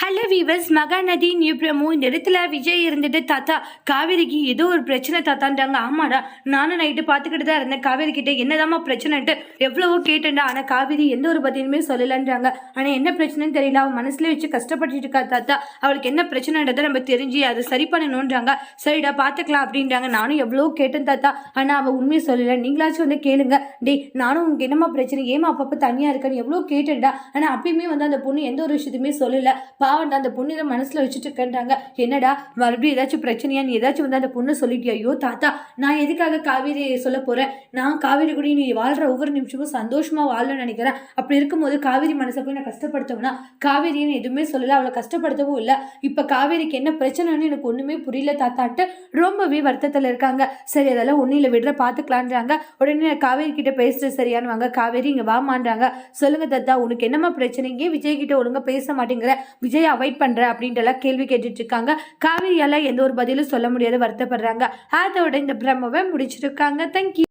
Hello viewers Mahanadi new promo. இந்த இடத்துல விஜய் இருந்துட்டு தாத்தா காவேரிக்கு ஏதோ ஒரு பிரச்சனை தாத்தான்றாங்க ஆமாடா நானும் நைட்டு பார்த்துக்கிட்டு தான் இருந்தேன். காவேரி கிட்ட என்னதாம்மா பிரச்சனைன்ட்டு எவ்வளவோ கேட்டேன்டா. ஆனால் காவேரி எந்த ஒரு பதிலுமே சொல்லலைன்றாங்க. ஆனால் என்ன பிரச்சனைன்னு தெரியல. அவன் மனசுல வச்சு கஷ்டப்பட்டுட்டு இருக்கா தாத்தா. அவளுக்கு என்ன பிரச்சனைன்றதை நம்ம தெரிஞ்சு அதை சரி பண்ணணுன்றாங்க. சரிடா பார்த்துக்கலாம் அப்படின்றாங்க. நானும் எவ்வளோ கேட்டேன் தாத்தா. ஆனால் அவள் உண்மையை சொல்லலை. நீங்களாச்சும் வந்து கேளுங்க. டேய் நானும் உனக்கு என்னம்மா பிரச்சனை? ஏமா அப்பப்போ தனியாக இருக்கேன்னு எவ்வளோ கேட்டேன்டா. ஆனால் அப்பயுமே வந்து அந்த பொண்ணு எந்த ஒரு விஷயத்தையுமே சொல்லலை. பாவம் அந்த பொண்ணு இதை மனசில் வச்சுட்டு இருக்கேன்றாங்க என்னடா மறுபடியும் ஏதாச்சும் பிரச்சனையா? நீ ஏதாச்சும் வந்து அந்த பொண்ணு சொல்லிட்டியா? ஐயோ தாத்தா நான் எதுக்காக காவேரி சொல்ல போகிறேன் நான் காவேரி கூட நீ வாழ்கிற ஒவ்வொரு நிமிஷமும் சந்தோஷமாக வாழணும்னு நினைக்கிறேன். அப்படி இருக்கும்போது காவேரி மனசை போய் நான் கஷ்டப்படுத்தவனா? காவேரின்னு எதுவுமே சொல்லலை அவளை கஷ்டப்படுத்தவும் இல்லை. இப்போ காவேரிக்கு என்ன பிரச்சனைன்னு எனக்கு ஒன்றுமே புரியல தாத்தாட்டு ரொம்பவே வருத்தத்தில் இருக்காங்க. சரி அதெல்லாம் ஒன்றும் இல்லை விடுற பார்த்துக்கலான்றாங்க உடனே காவேரி கிட்ட பேசுறது சரியானு வாங்க காவேரி இங்கே வாமான்றாங்க சொல்லுங்க தாத்தா உனக்கு என்னம்மா பிரச்சனை? ஏன் விஜய் கிட்ட ஒழுங்காக பேச மாட்டேங்கிற. விஜய் அவாய்ட் பண்ணுற அப்படின்ட்டு எல்லாம் கேள்வி கேட்டுட்டு இருக்காங்க காவேரியால எந்த ஒரு பதிலும் சொல்ல முடியாது வருத்தப்படுறாங்க. அதோட இந்த பிரம்மவை முடிச்சிருக்காங்க. தேங்க்யூ